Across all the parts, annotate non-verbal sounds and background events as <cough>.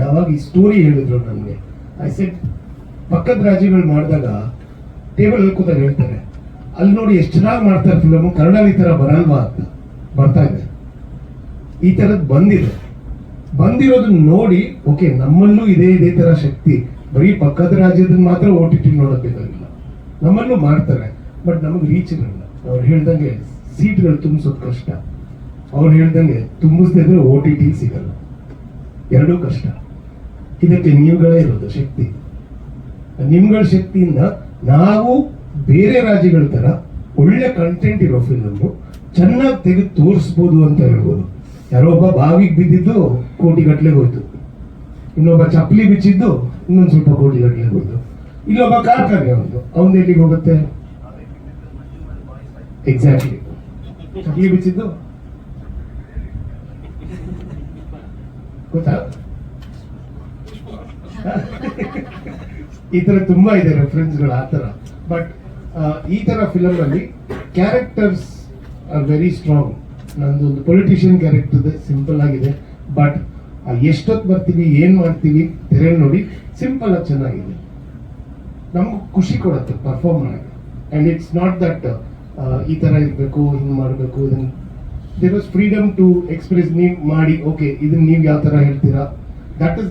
ಯಾವಾಗ ಈ ಸ್ಟೋರಿ ಹೇಳಿದ್ರು ನನಗೆ ಐ ಸೆಟ್ ಪಕ್ಕದ ರಾಜ್ಯಗಳು ಮಾಡಿದಾಗ ಟೇಬಲ್ ಕೂತಾಗ ಹೇಳ್ತಾರೆ, ಅಲ್ಲಿ ನೋಡಿ ಎಷ್ಟು ಚೆನ್ನಾಗಿ ಮಾಡ್ತಾರೆ ಫಿಲಮ್ ಕನ್ನಡ ಈ ತರ ಬರಲ್ವಾ ಅಂತ ಬರ್ತಾ ಇದೆ. ಈ ತರದ್ ಬಂದಿದೆ. ಬಂದಿರೋದನ್ನ ನೋಡಿ ಓಕೆ ನಮ್ಮಲ್ಲೂ ಇದೇ ಇದೇ ತರ ಶಕ್ತಿ. ಬರೀ ಪಕ್ಕದ ರಾಜ್ಯದ ಮಾತ್ರ ಓ ಟಿ ಟಿ ನೋಡಬೇಕಾಗಿಲ್ಲ ನಮ್ಮಲ್ಲೂ ಮಾಡ್ತಾರೆ ಬಟ್ ನಮಗೆ ರೀಚ್ ಇರಲ್ಲ. ಅವ್ರು ಹೇಳ್ದಂಗೆ ಸೀಟ್ಗಳು ತುಂಬಿಸೋದು ಕಷ್ಟ. ಅವ್ರು ಹೇಳ್ದಂಗೆ ತುಂಬಿಸ್ತಿದ್ರೆ ಓ ಟಿ ಟಿ ಸಿಗಲ್ಲ. ಎರಡೂ ಕಷ್ಟ. ಇದಕ್ಕೆ ನೀವುಗಳೇ ಇರೋದು ಶಕ್ತಿ. ನಿಮ್ಗಳ ಶಕ್ತಿಯಿಂದ ನಾವು ಬೇರೆ ರಾಜ್ಯಗಳ ತರ ಒಳ್ಳೆ ಕಂಟೆಂಟ್ ಇರೋ ಫಿಲಮ್ ಚೆನ್ನಾಗಿ ತೆಗೆದು ತೋರಿಸ್ಬೋದು ಅಂತ ಹೇಳ್ಬೋದು. ಯಾರೋ ಒಬ್ಬ ಬಾವಿಗೆ ಬಿದ್ದಿದ್ದು ಕೋಟಿ ಗಟ್ಟಲೆ ಹೋಯ್ತು. ಇನ್ನೊಬ್ಬ ಚಪ್ಪಲಿ ಬಿಚ್ಚಿದ್ದು ಇನ್ನೊಂದ್ ಸ್ವಲ್ಪ ಕೋಟಿ ಗಟ್ಟಲೆ ಹೋಯ್ತು. ಇಲ್ಲೊಬ್ಬ ಕಾರ್ಖಾನೆ ಒಂದು, ಅವನು ಎಲ್ಲಿಗೆ ಹೋಗುತ್ತೆ? ಎಕ್ಸಾಕ್ಟ್ಲಿ ಚಪ್ಪಲಿ ಬಿಚ್ಚಿದ್ದು ಗೊತ್ತಾ? ಈ ತರ ತುಂಬಾ ಇದೆ ರೆಫರೆನ್ಸ್ಗಳು ಆ ತರ. ಬಟ್ ಈ ತರ ಫಿಲಮ್ ಅಲ್ಲಿ ಕ್ಯಾರೆಕ್ಟರ್ಸ್ ಆರ್ ವೆರಿ ಸ್ಟ್ರಾಂಗ್ ನಂದು ಒಂದು ಪೊಲಿಟಿಷಿಯನ್ ಕ್ಯಾರೆಕ್ಟರ್ ಇದೆ ಸಿಂಪಲ್ ಆಗಿದೆ. ಬಟ್ ಎಷ್ಟೊತ್ತು ಬರ್ತೀವಿ ಏನ್ ಮಾಡ್ತೀವಿ ತೆರೆ ನೋಡಿ ಸಿಂಪಲ್ ಆಗಿ ಚೆನ್ನಾಗಿದೆ. ನಮ್ಗೆ ಖುಷಿ ಕೊಡುತ್ತೆ ಪರ್ಫಾರ್ಮ್ ಮಾಡಿ ಅಂಡ್ ಇಟ್ಸ್ ನಾಟ್ ದಟ್ ಈ ತರ ಇರಬೇಕು, ಹಿಂಗ್ ಮಾಡಬೇಕು there was freedom to express ನೀವು ಮಾಡಿ ಓಕೆ ಇದನ್ನ ನೀವು ಯಾವ ತರ ಹೇಳ್ತೀರಾ? ದಟ್ ಇಸ್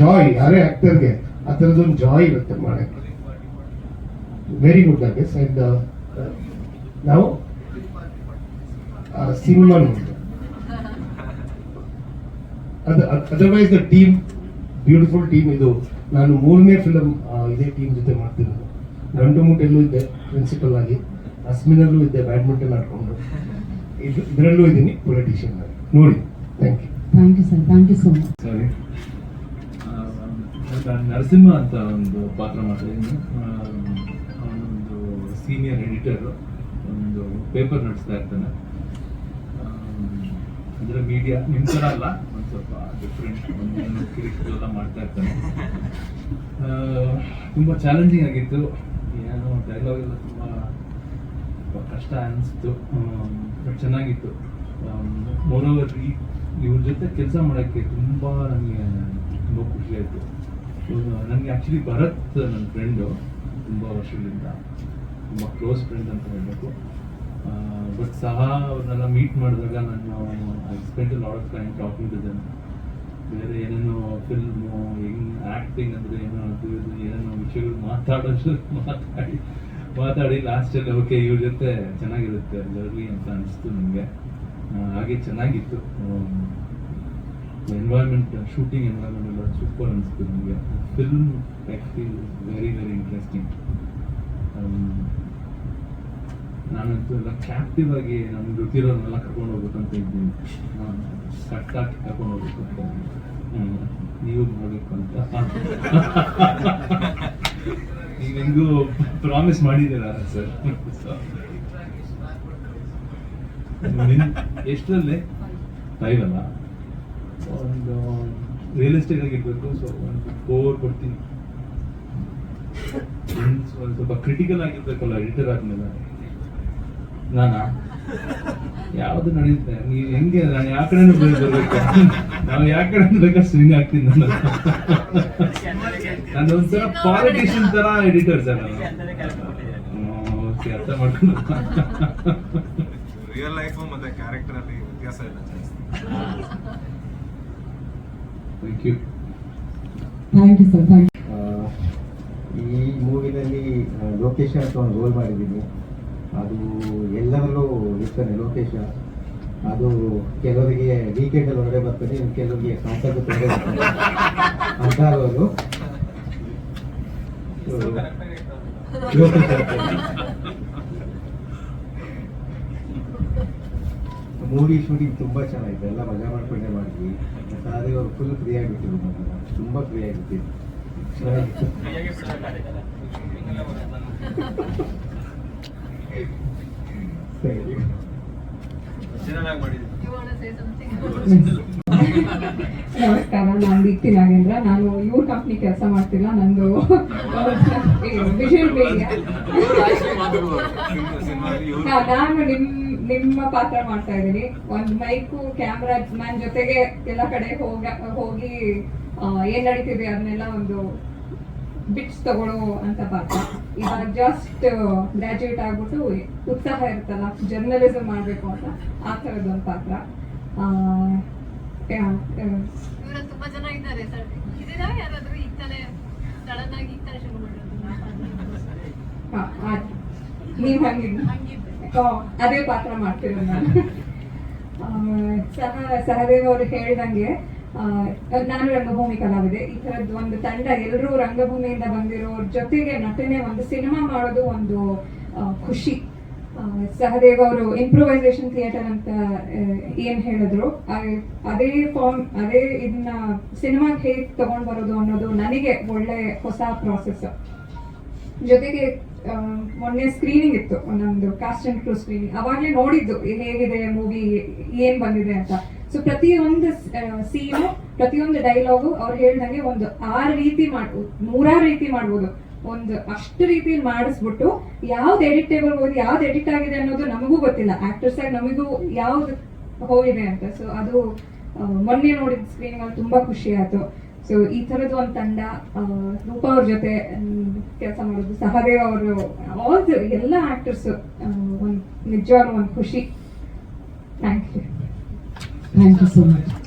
ಜಾಯ್ ಯಾರೇ ಆಕ್ಟರ್ಗೆ ಆ ಥರದೊಂದು ಜಾಯ್ ಇರುತ್ತೆ ಮಾಡಕ್ಕೆ. ವೆರಿ ಗುಡ್ ಆಗಿ ಅಂಡ್ ನಾವು ಸಿನಿಮಾ ನೋಡಿ. ಅದು otherwise the team beautiful team ಇದು. ನಾನು ಮೂರನೇ ಫಿಲಮ್ ಇದೇ ಟೀಮ್ ಜೊತೆ ಮಾಡ್ತಿರೋದು. ಗಂಡು ಮುಟ್ಟೆಲ್ಲೂ ಇದ್ದೆ ಪ್ರಿನ್ಸಿಪಲ್ ಆಗಿ. ಅಸ್ಮಿನಲ್ಲೂ ಇದ್ದೆ ಬ್ಯಾಡ್ಮಿಂಟನ್ ಆಡ್ಕೊಂಡು. ಇದು ಇದರಲ್ಲೂ ಇದ್ದೀನಿ ಪೊಲಿಟಿಷಿಯನ್ ಆಗಿ ನೋಡಿ thank you thank you sir thank you so much sorry ನಾನು ನರಸಿಂಹ ಅಂತ ಒಂದು ಪಾತ್ರ ಮಾಡಿದ್ದೀನಿ ಅವನೊಂದು ಸೀನಿಯರ್ ಎಡಿಟರ್ ಒಂದು ಪೇಪರ್ ನಡೆಸ್ತಾ ಇರ್ತಾನೆ. ಅಂದರೆ ಮೀಡಿಯಾ ನಿಮ್ಮ ಥರ ಅಲ್ಲ ಒಂದು ಸ್ವಲ್ಪ ಡಿಫ್ರೆಂಟ್ ಒಂದು ಕಿರಿಕಿರೆಲ್ಲ ಮಾಡ್ತಾ ಇರ್ತಾನೆ. ತುಂಬ ಚಾಲೆಂಜಿಂಗ್ ಆಗಿತ್ತು. ಏನೋ ಡೈಲಾಗ್ ಎಲ್ಲ ತುಂಬ ಕಷ್ಟ ಅನಿಸ್ತು. ಚೆನ್ನಾಗಿತ್ತು. ಮೋರೋವರ್ ಈ ಇವ್ರ ಜೊತೆ ಕೆಲಸ ಮಾಡೋಕ್ಕೆ ತುಂಬ ನನಗೆ ತುಂಬ ಖುಷಿ ಆಯಿತು. ನನಗೆ ಆ್ಯಕ್ಚುಲಿ ಭರತ್ ನನ್ನ ಫ್ರೆಂಡು ತುಂಬ ವರ್ಷಗಳಿಂದ ತುಂಬ ಕ್ಲೋಸ್ ಫ್ರೆಂಡ್ ಅಂತ ಹೇಳಬೇಕು. ಬಟ್ ಸಹ ಅವ್ರನ್ನೆಲ್ಲ ಮೀಟ್ ಮಾಡಿದಾಗ ನಾನು I spend lot of time talking to ಬೇರೆ ಏನೇನೋ ಫಿಲ್ಮು ಹೆಂಗೆ ಆ್ಯಕ್ಟಿಂಗ್ ಅಂದರೆ ಏನೋ ಅದು ಇದು ಏನೇನೋ ವಿಷಯಗಳು ಮಾತಾಡೋದು ಮಾತಾಡಿ ಮಾತಾಡಿ ಲಾಸ್ಟಲ್ಲಿ ಓಕೆ ಇವ್ರ ಜೊತೆ ಚೆನ್ನಾಗಿರುತ್ತೆ ಜರ್ನಿ ಅಂತ ಅನಿಸ್ತು ನಿಮಗೆ. ಹಾಗೆ ಚೆನ್ನಾಗಿತ್ತು. ಎನ್ವೈರ್ಮೆಂಟ್ ಶೂಟಿಂಗ್ ಎನ್ವೈರ್ಮೆಂಟ್ ಎಲ್ಲ ಸೂಪರ್ ಅನಿಸ್ತು ನನಗೆ film feel very very interesting ನಾನಂತೂ ಎಲ್ಲ ಕ್ಯಾಪ್ಟಿವ್ ಆಗಿ ನಮ್ಮ ಗೊತ್ತಿರೋರ್ನೆಲ್ಲ ಕರ್ಕೊಂಡು ಹೋಗ್ಬೇಕಂತ ಇದ್ದೀನಿ. ಕಟ್ಟಾಕಿ ಕರ್ಕೊಂಡು ಹೋಗ್ಬೇಕು. ನೀವು ನೋಡ್ಬೇಕು ಅಂತ. <laughs> ಹೆಂಗೂ ಪ್ರಾಮಿಸ್ ಮಾಡಿದ್ದೀರಾ ಸರ್? ಎಷ್ಟರಲ್ಲಿ? ಫೈವ್ ಅಲ್ಲ? ಒಂದು ರಿಯಲಿಸ್ಟಿಕ್ ಆಗಿರ್ಬೇಕು ಸೊ ಒಂದು ಫೋರ್ ಕೊಡ್ತೀನಿ. ಸ್ವಲ್ಪ ಕ್ರಿಟಿಕಲ್ ಆಗಿರ್ಬೇಕಲ್ಲ ಎಡಿಟರ್ ಆದ್ಮೇಲೆ. ನಾನಾ? ಯಾವ್ದು ನಡೆಯುತ್ತೆ ನೀವು ಹೆಂಗೆ ನಾನು ಯಾವ ಕಡೆ ಬರ್ಬೇಕು? ನಾವು ಯಾವ ಕಡೆ ಬೇಕಾದ್ರೆ ಸ್ವಿಂಗ್ ಆಗ್ತೀನಿ ನಾನು. ನಾನು ಒಂಥರ ಪಾಲಿಟಿಷಿಯನ್ ತರ ಎಡಿಟರ್ ಸರ್ ನಾನು. ಓಕೆ ಅರ್ಥ ಮಾಡ್ಕೊಂಡು ರಿಯಲ್ ಲೈಫ್ ಮತ್ತೆ ಕ್ಯಾರೆಕ್ಟರ್ ಅಲ್ಲಿ ವ್ಯತ್ಯಾಸ ಇಲ್ಲ thank you thank you sir thank ಈ ಮೂವಿನಲ್ಲಿ ಲೊಕೇಶನ್ ಅಂತ ಒಂದು ರೋಲ್ ಮಾಡಿದ್ದೀನಿ. ಅದು ಎಲ್ಲರಲ್ಲೂ ಇರ್ತಾನೆ ಲೋಕೇಶ. ಅದು ಕೆಲವರಿಗೆ ವೀಕೆಂಡಲ್ಲಿ ಹೊರಗಡೆ ಬರ್ತಾನೆ, ಕೆಲವರಿಗೆ ಸಾಂಸರ್ಗ ಹೊರಗಡೆ ಬರ್ತಾನೆ. ಅಂತ ಅವರು ಮೂವಿ ಶೂಟಿಂಗ್ ತುಂಬ ಚೆನ್ನಾಗಿದೆ. ಎಲ್ಲ ಮಜಾ ಮಾಡ್ಕೊಂಡೆ ಮಾಡಿದ್ವಿ. ಅದೇ ಅವ್ರು ಫುಲ್ ಫ್ರೀ ಆಗಿಬಿಟ್ಟಿದ್ರು ನಮ್ಮನ್ನ ತುಂಬ ಫ್ರೀ ಆಗಿಬಿಟ್ಟಿದ್ರು ಸರಿ ಚೆನ್ನಾಗಿ ಮಾಡಿದ್ದೀನಿ You wanna say something? <laughs> ನಮಸ್ಕಾರ ನಾನು ದೀಪ್ತಿ ನಾಗೇಂದ್ರ. ನಾನು ಇವ್ರ ಕಂಪ್ನಿ ಕೆಲಸ ಮಾಡ್ತಿಲ್ಲ ನಂದು <laughs> ನಾನು ನಿಮ್ ನಿಮ್ಮ ಪಾತ್ರ ಮಾಡ್ತಾ ಇದ್ದೀನಿ. ಒಂದ್ ಮೈಕು ಕ್ಯಾಮ್ರಾ ಮ್ಯಾನ್ ಜೊತೆಗೆ ಎಲ್ಲ ಕಡೆ ಹೋಗ ಹೋಗಿ ಏನ್ ನಡೀತಿದೆ ಅದನ್ನೆಲ್ಲ ಒಂದು ಬಿಟ್ಸ್ ತಗೊಳ್ಳೋ ಅಂತ ಪಾತ್ರ. ಇವಾಗ ಜಸ್ಟ್ ಗ್ರಾಜುಯೇಟ್ ಆಗ್ಬಿಟ್ಟು ಉತ್ಸಾಹ ಇರುತ್ತಲ್ಲ ಜರ್ನಲಿಸಮ್ ಮಾಡ್ಬೇಕು ಅಂತ ಆ ಥರದ ಒಂದು ಪಾತ್ರ. ತುಂಬಾ ಜನ ಇದ್ದಾರೆ ಸರ್. ಇದೀರಾ ಯಾರಾದ್ರೂ ಈಗ ತಾನೇ ಸಡನ್ ಆಗಿ ಈಗ ತಾನೇ ಶುರು ಮಾಡಿರೋದು. ನೀವ್ ಹಂಗಿದ್ ಹಂಗಿದ್ದೆ. ಅದೇ ಪಾತ್ರ ಮಾಡ್ತಿರೋದು ನಾನು. ಸಹ ಸಹದೇವ್ ಅವ್ರು ಹೇಳಿದಂಗೆ ನಾನು ರಂಗಭೂಮಿ ಕಲಾವಿದೆ. ಈ ತರದ್ ಒಂದು ತಂಡ, ಎಲ್ಲರೂ ರಂಗಭೂಮಿಯಿಂದ ಬಂದಿರೋರ್ ಜೊತೆಗೆ ನಟನೆ ಒಂದು ಸಿನಿಮಾ ಮಾಡೋದು ಒಂದು ಖುಷಿ. ಸಹದೇವ್ ಅವರು ಇಂಪ್ರೂವೈಸೇಷನ್ ಥಿಯೇಟರ್ ಅಂತ ಏನ್ ಹೇಳಿದ್ರು. ಅದೇ ಫಾರ್ಮ್ ಅದೇ ಇದನ್ನ ಸಿನಿಮಾಗೆ ಹೇಗೆ ತಗೊಂಡ್ ಬರೋದು ಅನ್ನೋದು ನನಗೆ ಒಳ್ಳೆ ಹೊಸ ಪ್ರಾಸೆಸ್ ಜೊತೆಗೆ ಮೊನ್ನೆ ಸ್ಕ್ರೀನಿಂಗ್ ಇತ್ತು. ನಮ್ದು ಕಾಸ್ಟ್ ಅಂಡ್ ಕ್ರೂ ಸ್ಕ್ರೀನಿಂಗ್ ಅವಾಗಲೇ ನೋಡಿದ್ದು, ಹೇಗಿದೆ ಮೂವಿ ಏನ್ ಬಂದಿದೆ ಅಂತ. ಸೊ ಪ್ರತಿಯೊಂದು ಸೀನು ಪ್ರತಿಯೊಂದು ಡೈಲಾಗು ಅವ್ರು ಹೇಳ್ದಂಗೆ ಒಂದು ಆರು ರೀತಿ ಮಾಡ್ಬೋದು ನೂರಾರು ರೀತಿ ಮಾಡ್ಬೋದು. ಒಂದು ಅಷ್ಟು ರೀತಿ ಮಾಡಿಸ್ಬಿಟ್ಟು ಯಾವ್ದು ಎಡಿಟೇಬಲ್ ಹೋಗಿ ಯಾವ್ದು ಎಡಿಟ್ ಆಗಿದೆ ಅನ್ನೋದು ನಮಗೂ ಗೊತ್ತಿಲ್ಲ. ಆಕ್ಟರ್ಸ್ ಆಗಿ ನಮಗೂ ಯಾವ್ದು ಹೋಗಿದೆ ಅಂತ. ಸೊ ಅದು ಮೊನ್ನೆ ನೋಡಿದ ಸ್ಕ್ರೀನ್ ಅಲ್ಲಿ ತುಂಬಾ ಖುಷಿ ಆಯ್ತು. ಸೊ ಈ ತರದ್ದು ಒಂದು ತಂಡ ರೂಪ ಅವ್ರ ಜೊತೆ ಕೆಲಸ ಮಾಡೋದು, ಸಹದೇವ್ ಅವರು ಆಲ್ ಎಲ್ಲ ಆಕ್ಟರ್ಸ್ ಒಂದು ನಿಜವಾಗ್ಲೂ ಒಂದು ಖುಷಿ. Thank you thank you so much